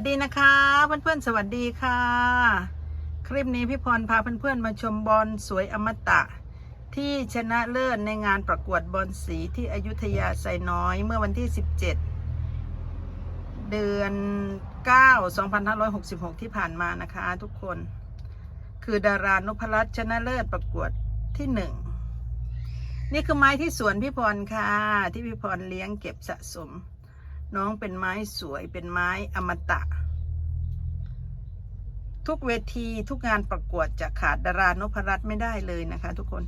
วัสดีนะคะเพื่อนๆสวัสดีค่ะ คลิปนี้พี่พรพาเพื่อนๆมาชมบอลสวยอมตะ ที่ชนะเลิศในงานประกวดบอลสีที่อยุธยาไซน้อยเมื่อวันที่ 17 เดือน 9 2566 ที่ผ่านมานะคะทุกคน คือดารานุพรัตน์ชนะเลิศประกวดที่หนึ่งนี่คือไม้ที่สวนพี่พรค่ะ ที่พี่พรเลี้ยงเก็บสะสม น้องเป็นไม้สวยเป็นไม้อมตะ ทุกเวทีทุกงานประกวดจะขาดดารานพรัตน์ไม่ได้เลยนะคะ ทุกคน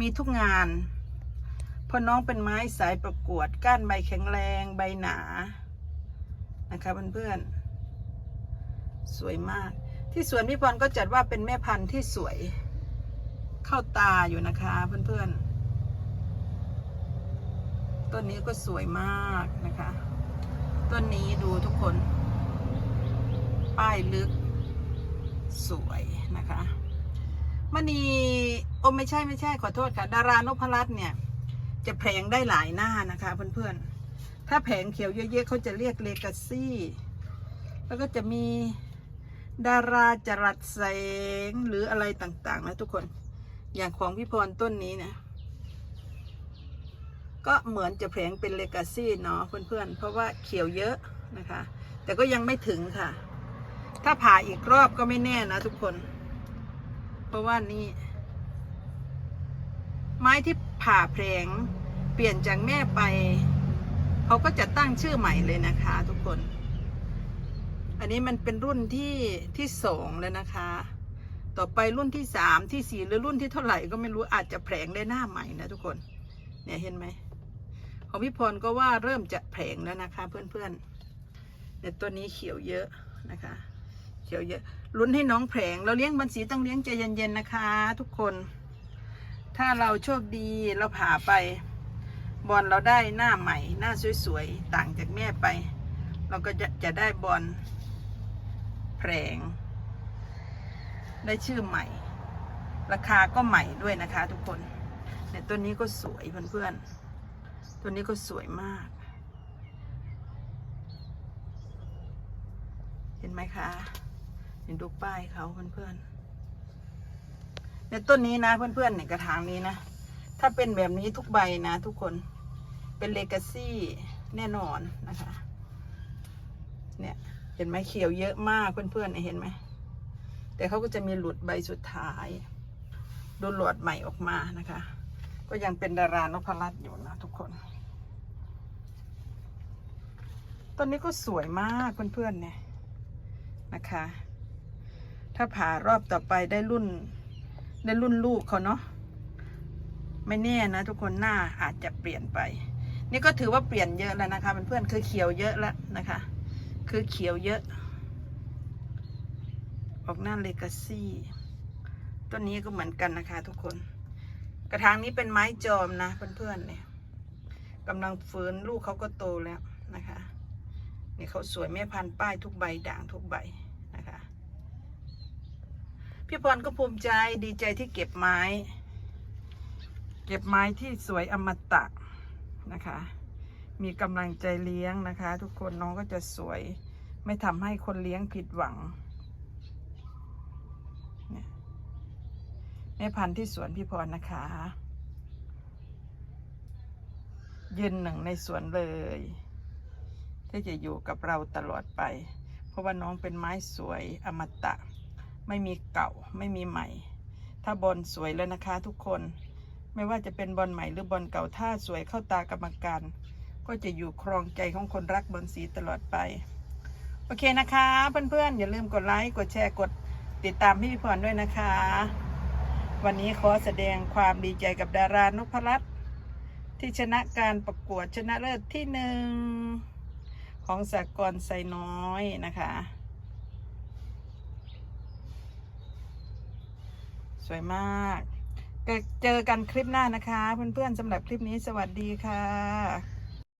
มีทุกงานเพราะน้องเป็นไม้สายประกวด ก้านใบแข็งแรงใบหนานะคะเพื่อนๆสวยมาก ที่สวนพี่พรก็จัดว่าเป็นแม่พันธุ์ที่สวยเข้าตาอยู่นะคะเพื่อนๆต้นนี้ก็สวยมากนะคะ ต้นนี้ดูทุกคน ป้ายลึกสวยนะคะมณีโอ้ไม่ใช่ไม่ใช่ขอโทษค่ะ ดารานพรัตน์เนี่ย จะแผงได้หลายหน้านะคะเพื่อนๆ ถ้าแผงเขียวเยอะๆเขาจะเรียกเลกาซี่ แล้วก็จะมีดาราจรัสแสงหรืออะไรต่างๆนะทุกคน อย่างของพี่พรต้นนี้เนี่ย ก็เหมือนจะแผงเป็นเลกาซี่เนาะเพื่อนๆ เพราะว่าเขียวเยอะนะคะ แต่ก็ยังไม่ถึงค่ะ ถ้าผ่าอีกรอบก็ไม่แน่นะทุกคน เพราะว่านี่ ไม้ที่ผ่าแผงเปลี่ยนจากแม่ไป เขาก็จะตั้งชื่อใหม่เลยนะคะทุกคน อันนี้มันเป็นรุ่นที่ที่สองแล้วนะคะ ต่อไปรุ่นที่สามที่สี่หรือรุ่นที่เท่าไหร่ก็ไม่รู้อาจจะแผงได้หน้าใหม่นะทุกคน เนี่ยเห็นไหม ของพี่พรก็ว่าเริ่มจะแผงแล้วนะคะ เพื่อนๆเนี่ยตัวนี้เขียวเยอะนะคะ เขียวเยอะลุ้นให้น้องแผงเราเลี้ยงบันสีต้องเลี้ยงใจเย็นๆนะคะ ทุกคน ถ้าเราโชคดีเราผ่าไป บอลเราได้หน้าใหม่ หน้าสวยๆต่างจากแม่ไป เราก็จะจะได้บอลแผงได้ชื่อใหม่ ราคาก็ใหม่ด้วยนะคะ ทุกคนเนี่ยตัวนี้ก็สวยเพื่อนๆ ตัวนี้ก็สวยมาก เห็นไหมคะ เห็นดูป้ายเขาเพื่อนๆในต้นนี้นะเพื่อนๆเนี่ยกระถางนี้นะ ถ้าเป็นแบบนี้ทุกใบนะทุกคนเป็นเลกาซี่แน่นอนนะคะ เนี่ยเห็นไหมเขียวเยอะมากเพื่อนๆเเห็นไหม แต่เขาก็จะมีหลุดใบสุดท้ายดูหลวดใหม่ออกมานะคะ ก็ยังเป็นดารานพรัตน์อยู่นะทุกคน ต้นนี้ก็สวยมากเพื่อนๆเนี่ยนะคะ ถ้าผ่ารอบต่อไปได้รุ่นได้รุ่นลูกเขาเนาะไม่แน่นะ ทุกคนหน้าอาจจะเปลี่ยนไป นี่ก็ถือว่าเปลี่ยนเยอะแล้วนะคะเพื่อนๆคือเขียวเยอะแล้วนะคะ คือเขียวเยอะ ออกหน้าเลกาซี่ต้นนี้ก็เหมือนกันนะคะ ทุกคน กระถางนี้เป็นไม้จอมนะเพื่อนๆเนี่ยกำลังฟื้นลูกเขาก็โตแล้ว นี่เขาสวยแม่พันธุ์ป้ายทุกใบด่างทุกใบนะคะ พี่พรก็ภูมิใจดีใจที่เก็บไม้ เก็บไม้ที่สวยอมตะนะคะ มีกำลังใจเลี้ยงนะคะ ทุกคนน้องก็จะสวยไม่ทำให้คนเลี้ยงผิดหวังแม่พันธุ์ที่สวนพี่พรนะคะยืนหนึ่งในสวนเลย ที่จะอยู่กับเราตลอดไป เพราะว่าน้องเป็นไม้สวยอมตะ ไม่มีเก่าไม่มีใหม่ ถ้าบอลสวยแล้วนะคะทุกคน ไม่ว่าจะเป็นบอลใหม่หรือบอลเก่าถ้าสวยเข้าตากรรมการ ก็จะอยู่ครองใจของคนรักบอลสีตลอดไป โอเคนะคะ เพื่อนๆอย่าลืมกดไลค์กดแชร์กดติดตามพี่พรด้วยนะคะ วันนี้ขอแสดงความดีใจกับดารานพรัตน์ที่ชนะการประกวดชนะเลิศที่หนึ่ง ของสากลไซน้อยนะคะ สวยมากเจอกันคลิปหน้านะคะ เพื่อนๆสำหรับคลิปนี้สวัสดีค่ะ